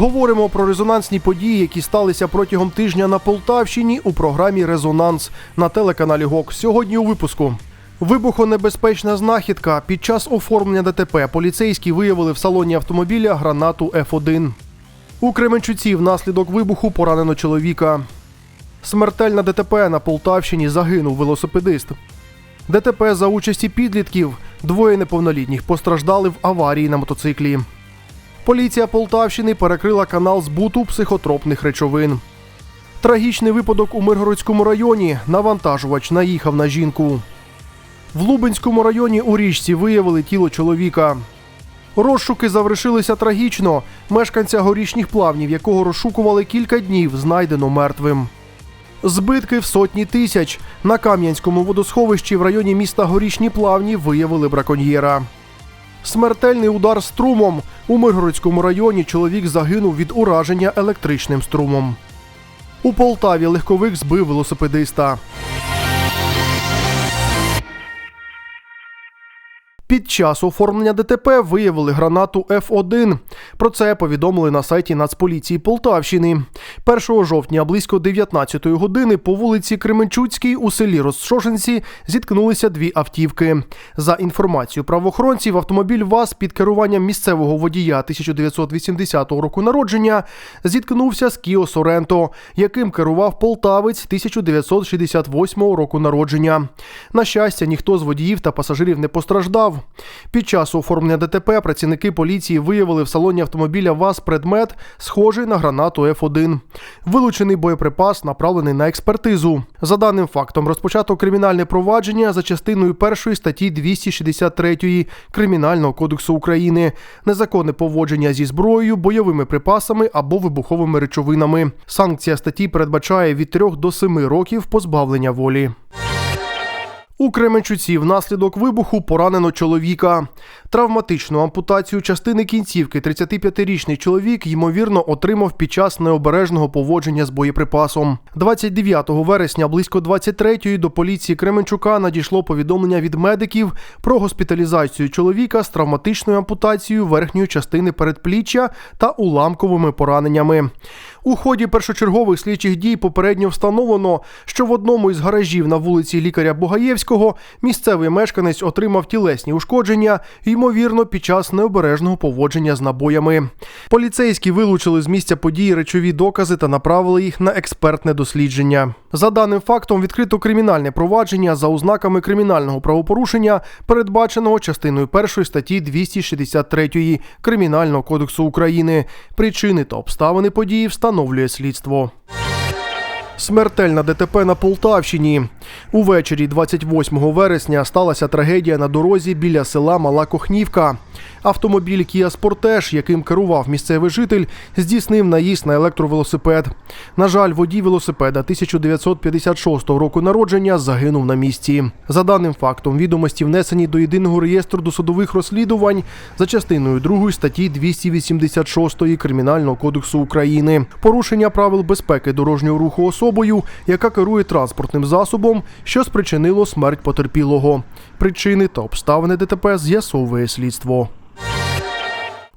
Говоримо про резонансні події, які сталися протягом тижня на Полтавщині у програмі Резонанс на телеканалі ГОК. Сьогодні у випуску. Вибухонебезпечна знахідка. Під час оформлення ДТП поліцейські виявили в салоні автомобіля гранату Ф1. У Кременчуці внаслідок вибуху поранено чоловіка. Смертельна ДТП на Полтавщині загинув велосипедист. ДТП за участі підлітків. Двоє неповнолітніх постраждали в аварії на мотоциклі. Поліція Полтавщини перекрила канал збуту психотропних речовин. Трагічний випадок у Миргородському районі. Навантажувач наїхав на жінку. В Лубенському районі у річці виявили тіло чоловіка. Розшуки завершилися трагічно. Мешканця горішніх плавнів, якого розшукували кілька днів, знайдено мертвим. Збитки в сотні тисяч. На Кам'янському водосховищі в районі міста Горішні Плавні виявили браконьєра. Смертельний удар струмом. У Миргородському районі чоловік загинув від ураження електричним струмом. У Полтаві легковик збив велосипедиста. Під час оформлення ДТП виявили гранату Ф1. Про це повідомили на сайті Нацполіції Полтавщини. 1 жовтня близько 19 години по вулиці Кременчуцькій у селі Розшошенці зіткнулися дві автівки. За інформацією правоохоронців, автомобіль ВАЗ під керуванням місцевого водія 1980 року народження зіткнувся з Кіо Соренто, яким керував полтавець 1968 року народження. На щастя, ніхто з водіїв та пасажирів не постраждав. Під час оформлення ДТП працівники поліції виявили в салоні автомобіля ВАЗ предмет, схожий на гранату Ф1. Вилучений боєприпас направлений на експертизу. За даним фактом, розпочато кримінальне провадження за частиною першої статті 263 Кримінального кодексу України, незаконне поводження зі зброєю, бойовими припасами або вибуховими речовинами. Санкція статті передбачає від 3 до 7 років позбавлення волі. У Кременчуці внаслідок вибуху поранено чоловіка. Травматичну ампутацію частини кінцівки 35-річний чоловік ймовірно отримав під час необережного поводження з боєприпасом. 29 вересня близько 23-ї до поліції Кременчука надійшло повідомлення від медиків про госпіталізацію чоловіка з травматичною ампутацією верхньої частини передпліччя та уламковими пораненнями. У ході першочергових слідчих дій попередньо встановлено, що в одному із гаражів на вулиці лікаря Бугаєвського місцевий мешканець отримав тілесні ушкодження, ймовірно, під час необережного поводження з набоями. Поліцейські вилучили з місця події речові докази та направили їх на експертне дослідження. За даним фактом, відкрито кримінальне провадження за ознаками кримінального правопорушення, передбаченого частиною 1 статті 263 Кримінального кодексу України. Причини та обставини події встановлює слідство. Смертельна ДТП на Полтавщині. Увечері 28 вересня сталася трагедія на дорозі біля села Мала Кохнівка. Автомобіль Kia Sportage, яким керував місцевий житель, здійснив наїзд на електровелосипед. На жаль, водій велосипеда 1956 року народження загинув на місці. За даним фактом, відомості внесені до єдиного реєстру досудових розслідувань за частиною 2 статті 286 Кримінального кодексу України. Порушення правил безпеки дорожнього руху особою, яка керує транспортним засобом, що спричинило смерть потерпілого. Причини та обставини ДТП з'ясовує слідство.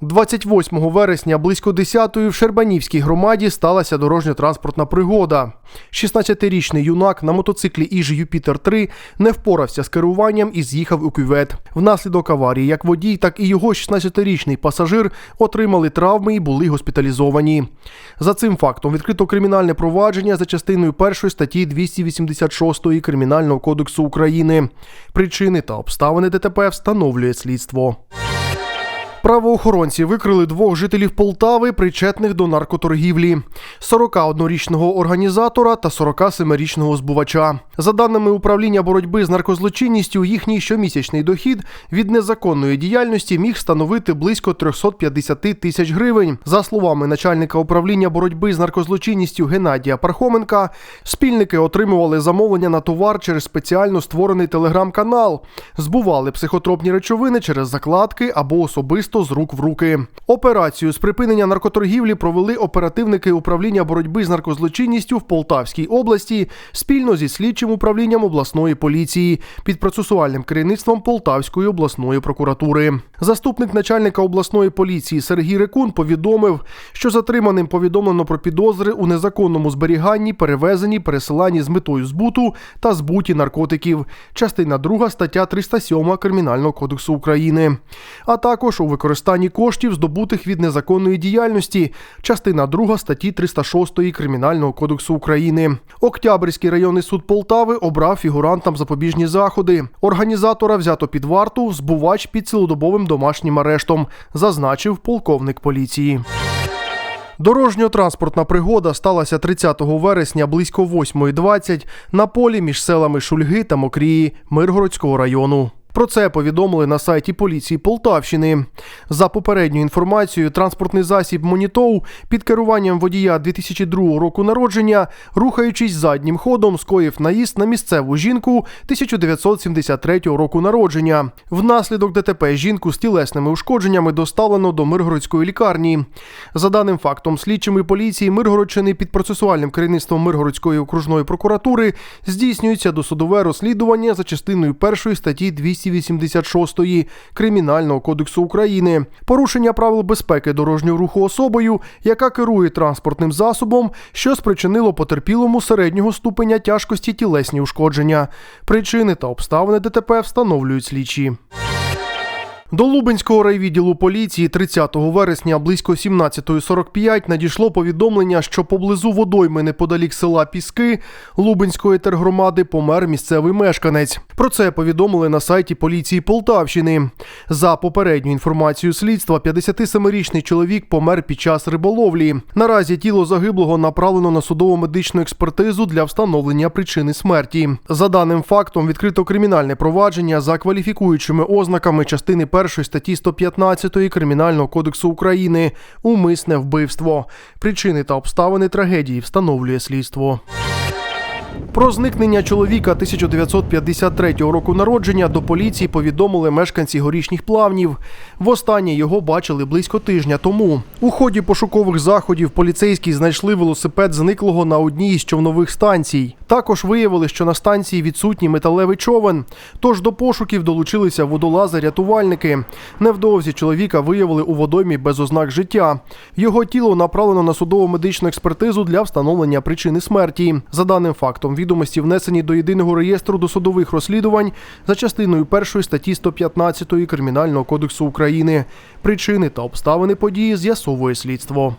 28 вересня близько 10-ї в Щербанівській громаді сталася дорожньо-транспортна пригода. 16-річний юнак на мотоциклі Іж Юпітер 3 не впорався з керуванням і з'їхав у кювет. Внаслідок аварії як водій, так і його 16-річний пасажир отримали травми і були госпіталізовані. За цим фактом відкрито кримінальне провадження за частиною 1 статті 286 Кримінального кодексу України. Причини та обставини ДТП встановлює слідство. Правоохоронці викрили двох жителів Полтави, причетних до наркоторгівлі: 41-річного організатора та 47-річного збувача. За даними управління боротьби з наркозлочинністю, їхній щомісячний дохід від незаконної діяльності міг становити близько 350 тисяч гривень. За словами начальника управління боротьби з наркозлочинністю Геннадія Пархоменка, спільники отримували замовлення на товар через спеціально створений телеграм-канал, збували психотропні речовини через закладки або особисто особисто з рук в руки. Операцію з припинення наркоторгівлі провели оперативники управління боротьби з наркозлочинністю в Полтавській області спільно зі слідчим управлінням обласної поліції під процесуальним керівництвом Полтавської обласної прокуратури. Заступник начальника обласної поліції Сергій Рекун повідомив, що затриманим повідомлено про підозри у незаконному зберіганні, перевезенні, пересиланні з метою збуту та збуті наркотиків. Частина 2 стаття 307 Кримінального кодексу України, а також у використанні коштів, здобутих від незаконної діяльності. Частина 2 статті 306 Кримінального кодексу України. Октябрьський районний суд Полтави обрав фігурантам запобіжні заходи. Організатора взято під варту, збувач під цілодобовим домашнім арештом, зазначив полковник поліції. Дорожньо-транспортна пригода сталася 30 вересня близько 8.20 на полі між селами Шульги та Мокрії Миргородського району. Про це повідомили на сайті поліції Полтавщини. За попередньою інформацією, транспортний засіб Монітоу під керуванням водія 2002 року народження, рухаючись заднім ходом, скоїв наїзд на місцеву жінку 1973 року народження. Внаслідок ДТП жінку з тілесними ушкодженнями доставлено до Миргородської лікарні. За даним фактом, слідчими поліції Миргородщини під процесуальним керівництвом Миргородської окружної прокуратури здійснюється досудове розслідування за частиною першої статті 200 286 Кримінального кодексу України, порушення правил безпеки дорожнього руху особою, яка керує транспортним засобом, що спричинило потерпілому середнього ступеня тяжкості тілесні ушкодження. Причини та обставини ДТП встановлюють слідчі. До Лубенського райвідділу поліції 30 вересня близько 17.45 надійшло повідомлення, що поблизу водойми неподалік села Піски Лубенської тергромади помер місцевий мешканець. Про це повідомили на сайті поліції Полтавщини. За попередньою інформацією слідства, 57-річний чоловік помер під час риболовлі. Наразі тіло загиблого направлено на судово медичну експертизу для встановлення причини смерті. За даним фактом відкрито кримінальне провадження за кваліфікуючими ознаками частини 1 статті 115 Кримінального кодексу України умисне вбивство. Причини та обставини трагедії встановлює слідство. Про зникнення чоловіка 1953 року народження до поліції повідомили мешканці горішніх плавнів. Востаннє його бачили близько тижня тому. У ході пошукових заходів поліцейські знайшли велосипед зниклого на одній із човнових станцій. Також виявили, що на станції відсутній металевий човен. Тож до пошуків долучилися водолази-рятувальники. Невдовзі чоловіка виявили у водоймі без ознак життя. Його тіло направлено на судово медичну експертизу для встановлення причини смерті. За даним фактом, відомості внесені до єдиного реєстру досудових розслідувань за частиною першої статті 115 Кримінального кодексу України. Причини та обставини події з'ясовує слідство.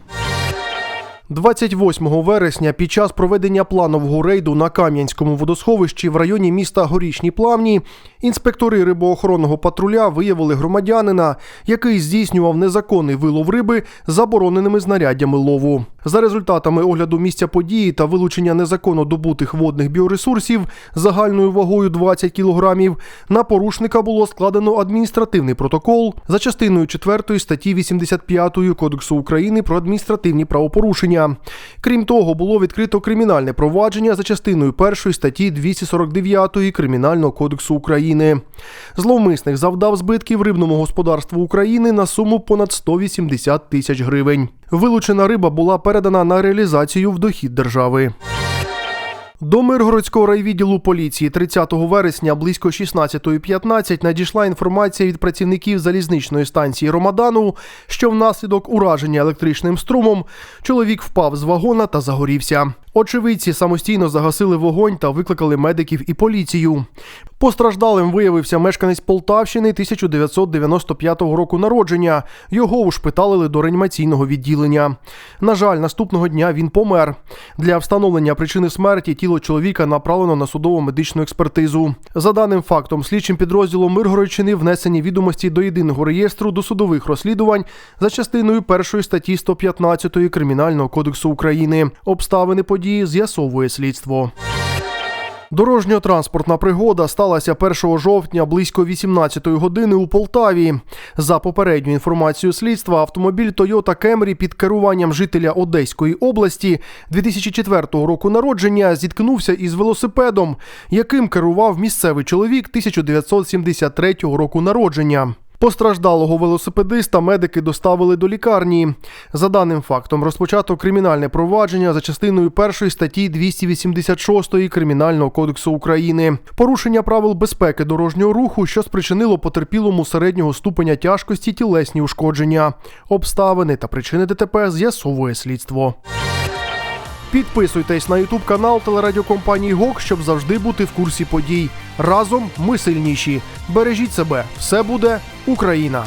28 вересня під час проведення планового рейду на Кам'янському водосховищі в районі міста Горішні Плавні інспектори рибоохоронного патруля виявили громадянина, який здійснював незаконний вилов риби забороненими знаряддями лову. За результатами огляду місця події та вилучення незаконно добутих водних біоресурсів загальною вагою 20 кілограмів на порушника було складено адміністративний протокол за частиною 4 статті 85 Кодексу України про адміністративні правопорушення. Крім того, було відкрито кримінальне провадження за частиною першої статті 249 Кримінального кодексу України. Зловмисник завдав збитків рибному господарству України на суму понад 180 тисяч гривень. Вилучена риба була передана на реалізацію в дохід держави. До Миргородського райвідділу поліції 30 вересня близько 16.15 надійшла інформація від працівників залізничної станції Ромадану, що внаслідок ураження електричним струмом чоловік впав з вагона та загорівся. Очевидці самостійно загасили вогонь та викликали медиків і поліцію. Постраждалим виявився мешканець Полтавщини 1995 року народження. Його ушпиталили до реанімаційного відділення. На жаль, наступного дня він помер. Для встановлення причини смерті тіло чоловіка направлено на судову медичну експертизу. За даним фактом, слідчим підрозділом Миргородщини внесені відомості до єдиного реєстру досудових розслідувань за частиною першої статті 115 Кримінального кодексу України. Обставини події з'ясовує слідство. Дорожньо-транспортна пригода сталася 1 жовтня близько 18 години у Полтаві. За попередню інформацію слідства, автомобіль Toyota Camry під керуванням жителя Одеської області 2004 року народження зіткнувся із велосипедом, яким керував місцевий чоловік 1973 року народження. Постраждалого велосипедиста медики доставили до лікарні. За даним фактом, розпочато кримінальне провадження за частиною першої статті 286 Кримінального кодексу України. Порушення правил безпеки дорожнього руху, що спричинило потерпілому середнього ступеня тяжкості тілесні ушкодження. Обставини та причини ДТП з'ясовує слідство. Підписуйтесь на Ютуб канал телерадіокомпанії ГОК, щоб завжди бути в курсі подій. Разом ми сильніші. Бережіть себе, все буде Україна!